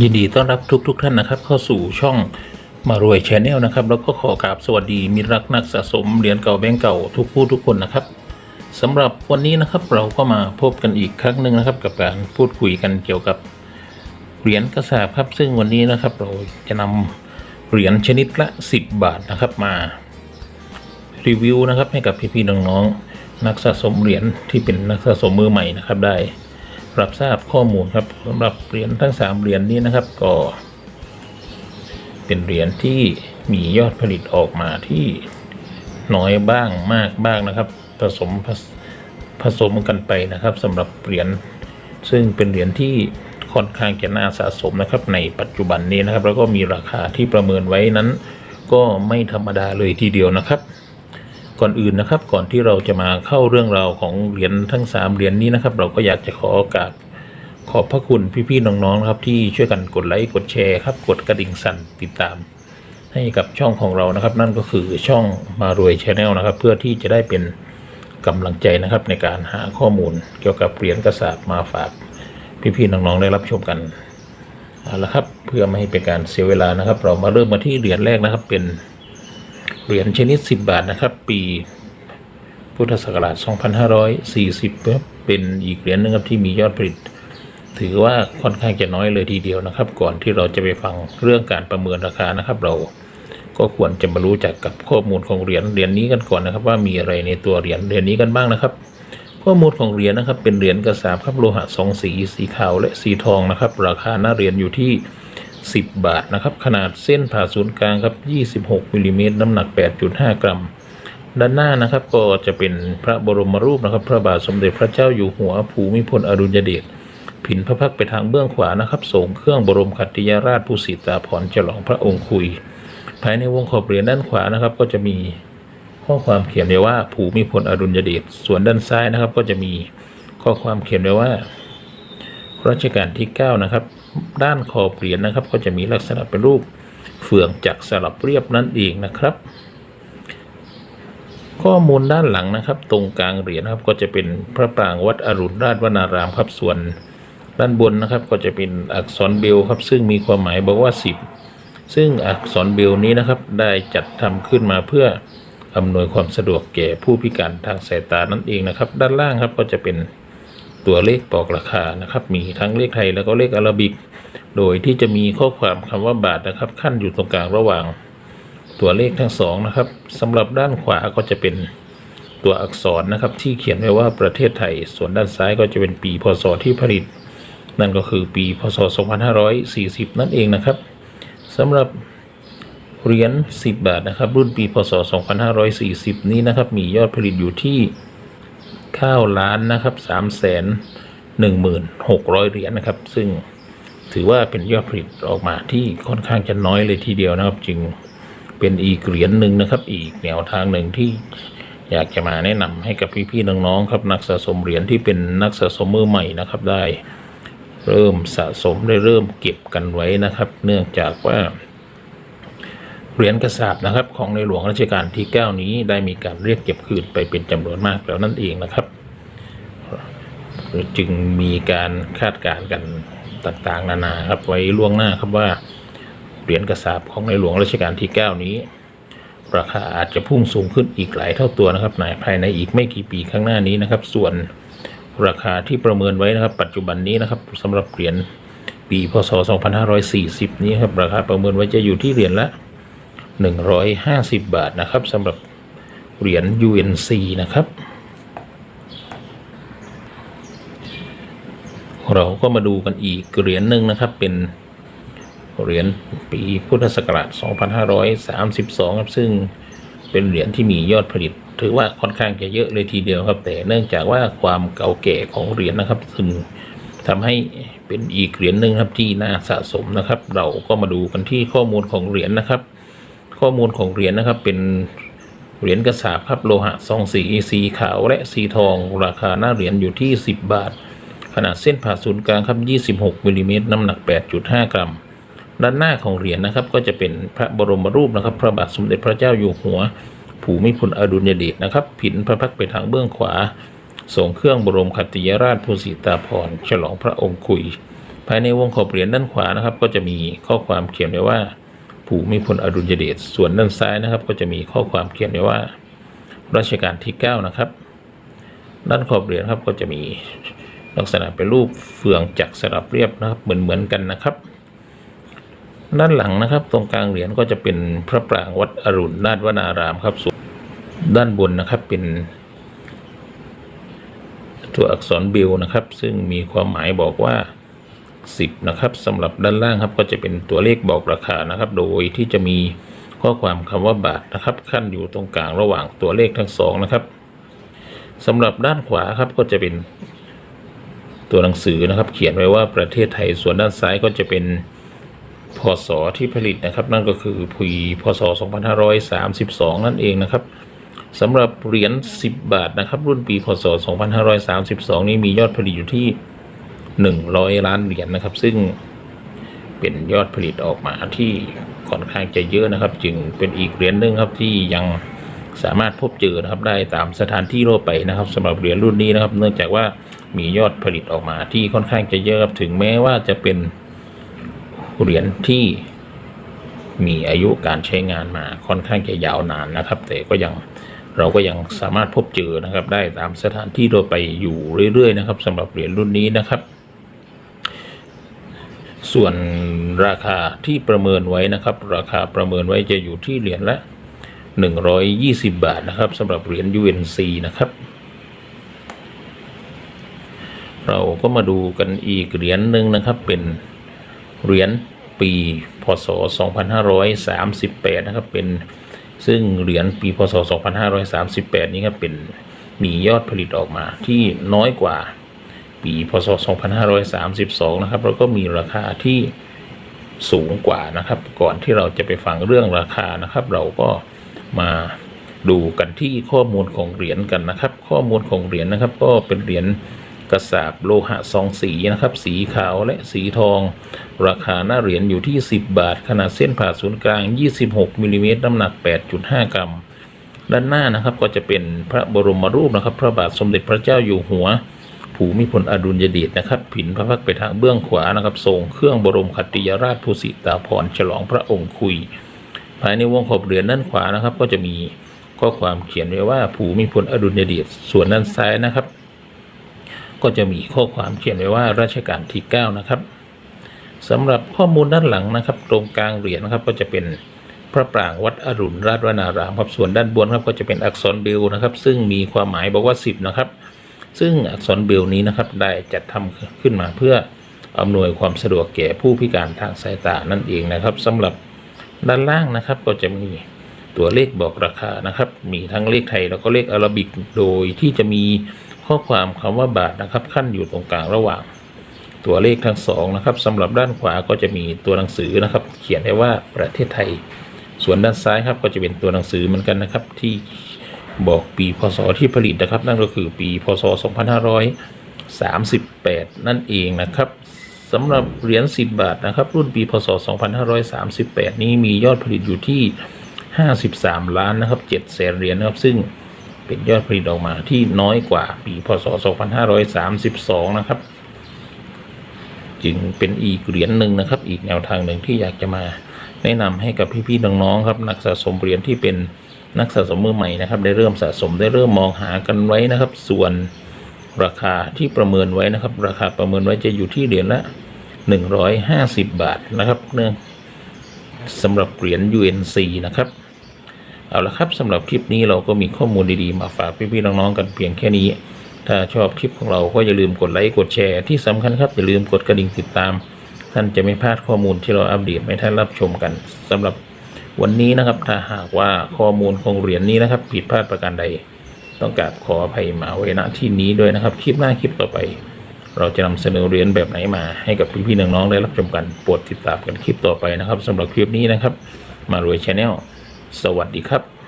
ยินดีต้อนรับทุกๆท่านนะครับ เข้าสู่ช่องมารวยชแนลนะครับ แล้วก็ขอกราบสวัสดีมิรักนักสะสมเหรียญเก่าแบงก์เก่าทุกผู้ทุกคนนะครับสำหรับวันนี้นะครับเราก็มาพบกันอีกครั้งหนึ่งนะครับ กับการพูดคุยกันเกี่ยวกับเหรียญกระสาบครับ ซึ่งวันนี้นะครับเราจะนำเหรียญชนิดละ 10 บาทนะครับมารีวิวนะครับให้กับพี่ๆน้องๆนักสะสมเหรียญที่เป็นนักสะสมมือใหม่นะครับได้ รับทราบข้อมูลครับสำหรับเหรียญทั้ง 3 เหรียญนี้นะครับ ก็เป็นเหรียญที่มียอดผลิตออกมาที่น้อยบ้างมากบ้างนะครับ ผสมผสผสมกันไปนะครับสำหรับเหรียญซึ่งเป็นเหรียญที่ค่อนข้างจะน่าสะสมนะครับ ในปัจจุบันนี้นะครับ แล้วก็มีราคาที่ประเมินไว้นั้น ก็ไม่ธรรมดาเลยทีเดียวนะครับ ก่อนอื่นนะครับ ก่อนที่เราจะมาเข้าเรื่องราวของเหรียญทั้ง 3 เหรียญนี้นะครับ เราก็อยากจะขอโอกาสขอบพระคุณพี่ๆน้องๆนะครับ ที่ช่วยกันกดไลค์กดแชร์ครับ กดกระดิ่งสั่นติดตาม ให้กับช่องของเรานะครับ นั่นก็คือช่องมารวยชาแนลนะครับ เพื่อที่จะได้เป็นกำลังใจนะครับ ในการหาข้อมูลเกี่ยวกับเหรียญกระสาบมาฝากพี่ๆน้องๆได้รับชมกันเอาละครับ เพื่อไม่ให้เป็นการเสียเวลานะครับ เรามาเริ่มมาที่เหรียญแรกนะครับเป็น เหรียญชนิด 10 บาทนะครับ ปีพุทธศักราช 2540 เป็นอีกเหรียญหนึงครับที่มียอดผลิต ถือว่าค่อนข้างจะน้อยเลยทีเดียวนะครับ ก่อนที่เราจะไปฟังเรื่องการประเมินราคานะครับ เราก็ควรจะมารู้จักกับข้อมูลของเหรียญเหรียญนี้กันก่อนนะครับ ว่ามีอะไรในตัวเหรียญเหรียญนี้กันบ้างนะครับ ข้อมูลของเหรียญนะครับ เป็นเหรียญกระสาบครับโลหะสองสีสีขาวและสีทองนะครับ ราคาหน้าเหรียญอยู่ที่ 10 บาทนะครับขนาดเส้นผ่าศูนย์กลางครับ 26มิลลิเมตรน้ำหนัก 8.5 กรัม ด้านหน้านะครับก็จะเป็นพระบรมรูปนะครับ พระบาทสมเด็จพระเจ้าอยู่หัวภูมิพลอดุลยเดชผินพระพักไปทางเบื้องขวานะครับส่งเครื่องบรมขัตติยราชผู้สิตาภรฉลองพระองค์คุย ภายในวงขอบเหรียญด้านขวานะครับ ก็จะมีข้อความเขียนไว้ว่าภูมิพลอดุลยเดชส่วนด้านซ้ายนะครับ ก็จะมีข้อความเขียนไว้ว่ารัชกาลที่ 9 นะครับ ด้านขอบเหรียญนะครับ ก็จะมีลักษณะเป็นรูปเฟืองจักสลับเรียบนั่นเองนะครับ ข้อมูลด้านหลังนะครับ ตรงกลางเหรียญครับก็จะเป็นพระปรางวัดอรุณราชวนารามครับส่วนด้านบนนะครับก็จะเป็นอักษรเบลครับ ซึ่งมีความหมายบอกว่า 10 ซึ่งอักษรเบลนี้นะครับ ได้จัดทำขึ้นมาเพื่ออำนวยความสะดวกแก่ผู้พิการทางสายตานั่นเองนะครับ ด้านล่างครับก็จะเป็น ตัวเลขบอกราคานะครับ มีทั้งเลขไทยแล้วก็เลขอาราบิก โดยที่จะมีข้อความคำว่าบาทนะครับ ขั้นอยู่ตรงกลางระหว่าง ตัวเลขทั้งสองนะครับสำหรับด้านขวาก็จะเป็นตัวอักษรนะครับ ที่เขียนไว้ว่าประเทศไทย ส่วนด้านซ้ายก็จะเป็นปีพศที่ผลิต นั่นก็คือปีพศ 2540 นั่นเองนะครับสำหรับเหรียญ10 บาทนะครับ รุ่นปีพศ 2540 นี้นะครับ มียอดผลิตอยู่ที่ 9ล้านนะครับ3แสน16,600เหรียญนะครับ ซึ่งถือว่าเป็นยอดผลิตออกมาที่ค่อนข้างจะน้อยเลยทีเดียวนะครับ จึงเป็นอีกเหรียญหนึ่งนะครับ อีกแนวทางหนึ่งที่อยากจะมาแนะนำให้กับพี่ๆน้องๆครับนักสะสมเหรียญที่เป็นนักสะสมมือใหม่นะครับ ได้เริ่มสะสมได้เริ่มเก็บกันไว้นะครับ เนื่องจากว่าเหรียญกระสาบนะครับ ของในหลวงรัชกาลที่ 9 นี้ได้มีการเรียกเก็บคืนไปเป็นจำนวนมากแล้วนั่นเองนะครับ จึงมีการคาดการณ์กันต่างๆ นานาครับไว้ล่วงหน้าครับว่าเหรียญกระสาบของในหลวงรัชกาลที่ 9 นี้ ราคาอาจจะพุ่งสูงขึ้นอีกหลายเท่าตัวนะครับในภายในอีกไม่กี่ปีข้างหน้านี้นะครับ ส่วนราคาที่ประเมินไว้นะครับ ปัจจุบันนี้นะครับสำหรับเหรียญปีพศ 2540 นี้ครับราคาประเมินไว้จะอยู่ที่เหรียญละ 150 บาทนะครับสำหรับเหรียญ UNC นะครับ เราก็มาดูกันอีกเหรียญหนึ่งนะครับ เป็นเหรียญปีพุทธศักราช 2532 ครับ ซึ่งเป็นเหรียญที่มียอดผลิต ถือว่าค่อนข้างจะเยอะเลยทีเดียวครับ แต่เนื่องจากว่าความเก่าแก่ของเหรียญนะครับ ซึ่งทำให้เป็นอีกเหรียญหนึ่งครับที่น่าสะสมนะครับ เราก็มาดูกันที่ข้อมูลของเหรียญนะครับ ข้อมูลของเหรียญนะครับเป็นเหรียญกระสาบครับโลหะซองสีสีขาวและสีทอง ราคาหน้าเหรียญอยู่ที่ 10 บาท ขนาดเส้นผ่าศูนย์กลางครับ 26มิลลิเมตรน้ำหนัก 8.5 กรัม ด้านหน้าของเหรียญนะครับ ก็จะเป็นพระบรมรูปนะครับ พระบาทสมเด็จพระเจ้าอยู่หัว ภูมิพลอดุลยเดชนะครับ ผินพระพักตร์ไปทางเบื้องขวาส่งเครื่องบรมขัติยราชภูสิตาภรฉลองพระองค์คุย ภายในวงขอบเหรียญด้านขวานะครับ ก็จะมีข้อความเขียนไว้ว่า ภูมิพลอดุลยเดชส่วนด้านซ้ายนะครับ ก็จะมีข้อความเขียนไว้ว่ารัชกาลที่ 9 นะครับ ด้านขอบเหรียญครับก็จะมี ลักษณะเป็นรูปเฟืองจักรสลับเรียบนะครับเหมือนเหมือนๆกันนะครับ ด้านหลังนะครับ ตรงกลางเหรียญก็จะเป็นพระปรางวัดอรุณราชวนารามครับส่วนด้านบนนะครับเป็นตัวอักษรบิลนะครับ ซึ่งมีความหมายบอกว่า 10 นะครับสำหรับด้านล่างครับก็จะเป็นตัวเลขบอกราคานะครับ โดยที่จะมีข้อความคำว่าบาทนะครับ ขั้นอยู่ตรงกลางระหว่างตัวเลขทั้งสองนะครับสำหรับด้านขวาครับก็จะเป็น ตัวหนังสือนะครับ เขียนไว้ว่าประเทศไทยส่วนด้านซ้ายก็จะเป็นพศที่ผลิตนะครับ นั่นก็คือปีพศ 2532 นั่นเองนะครับสำหรับเหรียญ10 บาทนะครับ รุ่นปีพศ 2532 นี้มียอดผลิตอยู่ที่ 100 ล้านเหรียญนะครับ ซึ่งเป็นยอดผลิตออกมาที่ค่อนข้างจะเยอะนะครับ จึงเป็นอีกเหรียญหนึ่งครับที่ยังสามารถพบเจอนะครับได้ตามสถานที่ทั่วไปนะครับสำหรับเหรียญรุ่นนี้นะครับ เนื่องจากว่า มียอดผลิตออกมาที่ค่อนข้างจะเยอะครับถึงแม้ว่าจะเป็นเหรียญที่มีอายุการใช้งานมาค่อนข้างจะยาวนานนะครับ แต่ก็ยังเราก็ยังสามารถพบเจอนะครับ ได้ตามสถานที่ทั่วไปอยู่เรื่อยๆนะครับสำหรับเหรียญรุ่นนี้นะครับ ส่วนราคาที่ประเมินไว้นะครับ ราคาประเมินไว้จะอยู่ที่เหรียญละ 120 บาทนะครับสำหรับเหรียญ UNC นะครับ เราก็มาดูกันอีกเหรียญหนึ่งนะครับ เป็นเหรียญปีพศ 2538 นะครับ เป็นซึ่งเหรียญปีพศ 2538 นี้ครับเป็นมียอดผลิตออกมาที่น้อยกว่าปีพศ 2532 นะครับ แล้วก็มีราคาที่สูงกว่านะครับ ก่อนที่เราจะไปฟังเรื่องราคานะครับ เราก็มาดูกันที่ข้อมูลของเหรียญกันนะครับ ข้อมูลของเหรียญนะครับ ก็เป็นเหรียญ กระสาบโลหะสองสีนะครับ สีขาวและสีทอง ราคาหน้าเหรียญอยู่ที่ 10 บาท ขนาดเส้นผ่าศูนย์กลาง 26มิลลิเมตรน้ำหนัก 8.5 กรัม ด้านหน้านะครับก็จะเป็นพระบรมรูปนะครับ พระบาทสมเด็จพระเจ้าอยู่หัว ภูมิพลอดุลยเดชนะครับ ผินพระพักตร์ไปทางเบื้องขวานะครับทรงเครื่องบรมขัตติยราชภูสิตาภรฉลองพระองค์คุย ภายในวงขอบเหรียญด้านขวานะครับก็จะมีข้อความเขียนไว้ว่า ภูมิพลอดุลยเดชส่วนด้านซ้ายนะครับ ก็จะมีข้อความเขียนไว้ว่ารัชกาลที่ 9 นะครับสำหรับข้อมูลด้านหลังนะครับ ตรงกลางเหรียญนะครับก็จะเป็นพระปรางวัดอรุณราชวนารามครับส่วนด้านบนครับก็จะเป็นอักษรเบลนะครับ ซึ่งมีความหมายบอกว่า 10 นะครับ ซึ่งอักษรเบลนี้นะครับได้จัดทำขึ้นมาเพื่ออำนวยความสะดวกแก่ผู้พิการทางสายตานั่นเองนะครับสำหรับด้านล่างนะครับก็จะมีตัวเลขบอกราคานะครับ มีทั้งเลขไทยแล้วก็เลขอาราบิกโดยที่จะมี ข้อความคำว่าบาทนะครับ ขั้นอยู่ตรงกลางระหว่าง ตัวเลขทั้งสองนะครับสำหรับด้านขวาก็จะมีตัวหนังสือนะครับ เขียนไว้ว่าประเทศไทย ส่วนด้านซ้ายครับก็จะเป็นตัวหนังสือเหมือนกันนะครับ ที่บอกปีพศที่ผลิตนะครับ นั่นก็คือปีพศ 2538 นั่นเองนะครับสำหรับเหรียญ10 บาทนะครับ รุ่นปีพศ 2538 นี้มียอดผลิตอยู่ที่ 53 ล้านนะครับ7แสนเหรียญนะครับซึ่ง เป็นยอดผลิตออกมาที่น้อยกว่าปีพศ 2532 นะครับ จึงเป็นอีกเหรียญหนึ่งนะครับ อีกแนวทางหนึ่งที่อยากจะมาแนะนำให้กับพี่ๆน้องๆครับ นักสะสมเหรียญที่เป็นนักสะสมมือใหม่นะครับ ได้เริ่มสะสมได้เริ่มมองหากันไว้นะครับ ส่วนราคาที่ประเมินไว้นะครับ ราคาประเมินไว้จะอยู่ที่เหรียญละ 150 บาทนะครับ เนื่องสำหรับเหรียญ UNC นะครับ เอาละครับสำหรับคลิปนี้เราก็มีข้อมูลดีๆ มาฝากพี่ๆน้องๆกันเพียงแค่นี้ ถ้าชอบคลิปของเราก็อย่าลืมกดไลค์กดแชร์ที่สำคัญครับอย่าลืมกดกระดิ่งติดตาม ท่านจะไม่พลาดข้อมูลที่เราอัปเดตให้ท่านรับชมกันสำหรับวันนี้นะครับถ้าหากว่าข้อมูลของเหรียญนี้นะครับผิดพลาดประการใด ต้องกราบขออภัยมาไว้ณที่นี้ด้วยนะครับคลิปหน้าคลิปต่อไป เราจะนำเสนอเหรียญแบบไหนมาให้กับพี่ๆน้องๆได้รับชมกันโปรดติดตามกันคลิปต่อไปนะครับสำหรับคลิปนี้นะครับ มารวยชาแนล สวัสดีครับ